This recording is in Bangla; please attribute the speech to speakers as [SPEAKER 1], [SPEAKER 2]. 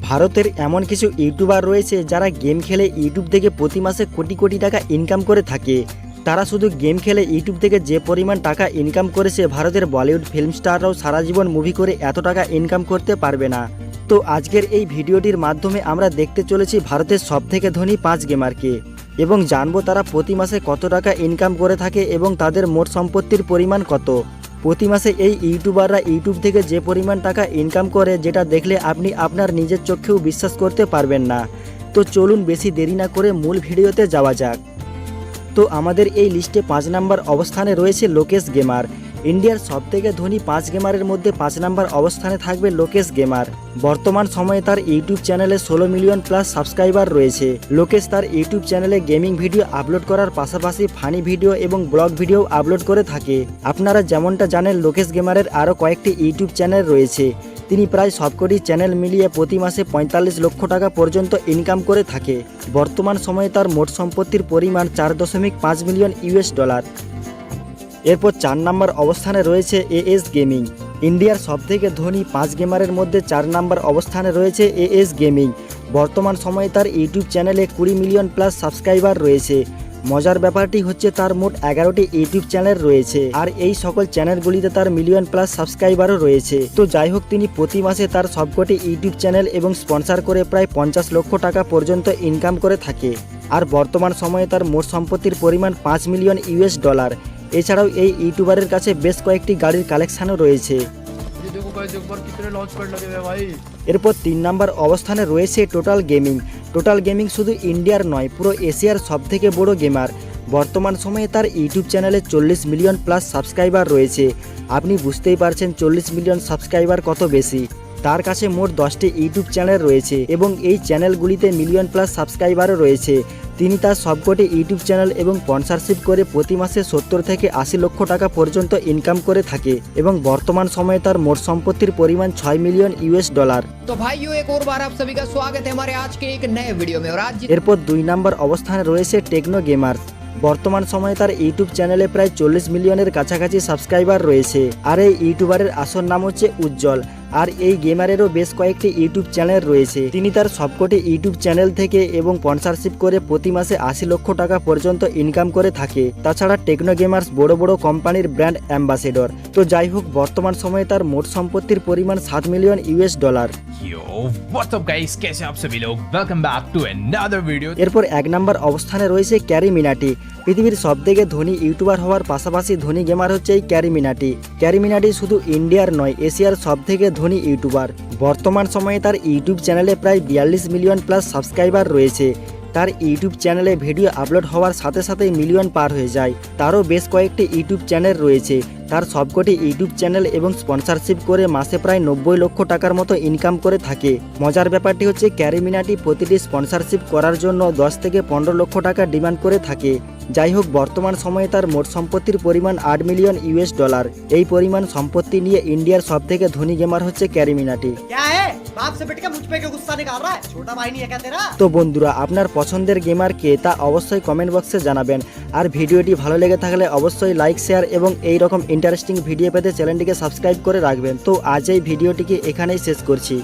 [SPEAKER 1] ভারতের এমন কিছু ইউটিউবার রয়েছে যারা গেম খেলে ইউটিউব থেকে প্রতি মাসে কোটি কোটি টাকা ইনকাম করে থাকে। তারা শুধু গেম খেলে ইউটিউব থেকে যে পরিমাণ টাকা ইনকাম করেছে ভারতের বলিউড ফিল্ম স্টাররাও সারা জীবন মুভি করে এত টাকা ইনকাম করতে পারবে না। তো আজকের এই ভিডিওটির মাধ্যমে আমরা দেখতে চলেছি ভারতের সবথেকে ধনী পাঁচ গেমারকে এবং জানব তারা প্রতি মাসে কত টাকা ইনকাম করে থাকে এবং তাদের মোট সম্পত্তির পরিমাণ কত। প্রতি মাসে এই ইউটিউবাররা ইউটিউব থেকে যে পরিমাণ টাকা ইনকাম করে, যেটা দেখলে আপনি আপনার নিজের চোখেও বিশ্বাস করতে পারবেন না। তো চলুন বেশি দেরি না করে মূল ভিডিওতে যাওয়া যাক। তো আমাদের এই লিস্টে পাঁচ নাম্বার অবস্থানে রয়েছে লোকেশ গেমার ইন্ডিয়ার সবথেকে ধনী পাঁচ গেমারের মধ্যে পাঁচ নাম্বার অবস্থানে থাকবে লোকেশ গেমার। বর্তমান সময়ে তার ইউটিউব চ্যানেলে ষোলো মিলিয়ন প্লাস সাবস্ক্রাইবার রয়েছে। লোকেশ তার ইউটিউব চ্যানেলে গেমিং ভিডিও আপলোড করার পাশাপাশি ফানি ভিডিও এবং ব্লগ ভিডিও আপলোড করে থাকে। আপনারা যেমনটা জানেন, লোকেশ গেমারের আরও কয়েকটি ইউটিউব চ্যানেল রয়েছে। তিনি প্রায় সবকটি চ্যানেল মিলিয়ে প্রতি মাসে পঁয়তাল্লিশ লক্ষ টাকা পর্যন্ত ইনকাম করে থাকে। বর্তমান সময়ে তার মোট সম্পত্তির পরিমাণ চার দশমিক পাঁচ মিলিয়ন ইউএস ডলার। এরপর চার নম্বর অবস্থানে রয়েছে এএস গেমিং। ইন্ডিয়ার সবথেকে ধনী পাঁচ গেমারের মধ্যে চার নম্বর অবস্থানে রয়েছে এএস গেমিং। বর্তমান সময়ে তার ইউটিউব চ্যানেলে কুড়ি মিলিয়ন প্লাস সাবস্ক্রাইবার রয়েছে। মজার ব্যাপারটি হচ্ছে তার মোট এগারোটি ইউটিউব চ্যানেল রয়েছে, আর এই সকল চ্যানেলগুলিতে তার মিলিয়ন প্লাস সাবস্ক্রাইবারও রয়েছে। তো যাই হোক তিনি প্রতি মাসে তার সবকটি ইউটিউব চ্যানেল এবং স্পন্সার করে প্রায় পঞ্চাশ লক্ষ টাকা পর্যন্ত ইনকাম করে থাকে। আর বর্তমান সময়ে তার মোট সম্পত্তির পরিমাণ পাঁচ মিলিয়ন ইউএস ডলার। এছাড়াও এই ইউটিউবারের কাছে বেশ কয়েকটি গাড়ির কালেকশানও রয়েছে। এরপর তিন নম্বর অবস্থানে রয়েছে টোটাল গেমিং টোটাল গেমিং শুধু ইন্ডিয়ার নয় পুরো এশিয়ার সব থেকে বড় গেমার বর্তমান সময়ে তার ইউটিউব চ্যানেলে চল্লিশ মিলিয়ন প্লাস সাবস্ক্রাইবার রয়েছে। আপনি বুঝতেই পারছেন চল্লিশ মিলিয়ন সাবস্ক্রাইবার কত বেশি। তার কাছে মোট দশটি ইউটিউব চ্যানেল রয়েছে এবং এই চ্যানেলগুলিতে মিলিয়ন প্লাস সাবস্ক্রাইবারও রয়েছে। তিনি তার সবকটি ইউটিউব চ্যানেল এবং স্পন্সরশিপ করে প্রতি মাসে সত্তর থেকে আশি লক্ষ টাকা পর্যন্ত ইনকাম করে থাকে এবং বর্তমান সময়ে তার মোট সম্পত্তির পরিমাণ ছয় মিলিয়ন ইউএস ডলার
[SPEAKER 2] तो भाइयों एक और बार आप सभी का स्वागत है हमारे आज के एक नए वीडियो में और आज जित-
[SPEAKER 1] এরপর দুই নম্বর অবস্থানে রয়েছে টেকনো গেমার্স বর্তমান সময়ে তার ইউটিউব চ্যানেলে প্রায় চল্লিশ মিলিয়নের কাছাকাছি সাবস্ক্রাইবার রয়েছে আর এই ইউটিউবারের আসল নাম হচ্ছে উজ্জ্বল আর এই গেমারেরও বেশ কয়েকটি ইউটিউব চ্যানেল রয়েছে। তিনি তার সবকটি ইউটিউব চ্যানেল থেকে এবং স্পন্সারশিপ করে প্রতি মাসে আশি লক্ষ টাকা পর্যন্ত ইনকাম করে থাকে। তাছাড়া টেকনো গেমার্স বড় বড় কোম্পানির ব্র্যান্ড অ্যাম্বাসেডর। তো যাই হোক বর্তমান সময়ে তার মোট সম্পত্তির পরিমাণ সাত মিলিয়ন ইউএস ডলার। এরপর এক নম্বর অবস্থানে রয়েছে ক্যারি মিনাটি। পৃথিবীর সবথেকে ধনী ইউটিউবার হওয়ার পাশাপাশি ধনী গেমার হচ্ছে এই ক্যারিমিনাটি। ক্যারিমিনাটি ক্যারি মিনাটি শুধু ইন্ডিয়ার নয়, এশিয়ার সবথেকে ধনী ইউটিউবার। বর্তমান সময়ে তার ইউটিউব চ্যানেলে প্রায় বিয়াল্লিশ মিলিয়ন প্লাস সাবস্ক্রাইবার রয়েছে। তার ইউটিউব চ্যানেলে ভিডিও আপলোড হওয়ার সাথে সাথেই মিলিয়ন পার হয়ে যায়। তারও বেশ কয়েকটি ইউটিউব চ্যানেল রয়েছে। তার সবকটি ইউটিউব চ্যানেল এবং স্পন্সরশিপ করে মাসে প্রায় নব্বই লক্ষ টাকার মতো ইনকাম করে থাকে। মজার ব্যাপারটি হচ্ছে ক্যারিমিনাটি প্রতিটি স্পন্সরশিপ করার জন্য দশ থেকে পনেরো লক্ষ টাকা ডিমান্ড করে থাকে। যাই হোক, বর্তমান সময়ে তার মোট সম্পত্তির পরিমাণ আট মিলিয়ন ইউএস ডলার। এই পরিমাণ সম্পত্তি নিয়ে ইন্ডিয়ার সবথেকে ধনী গেমার হচ্ছে ক্যারিমিনাটি তো বন্ধুরা, আপনার পছন্দের গেমার কে তা অবশ্যই কমেন্ট বক্সে জানাবেন। আর ভিডিওটি ভালো লেগে থাকলে অবশ্যই লাইক শেয়ার এবং এই রকম ইন্টারেস্টিং ভিডিও পেতে চ্যানেলটিকে সাবস্ক্রাইব করে রাখবেন। তো আজ এই ভিডিওটিকে এখানেই শেষ করছি।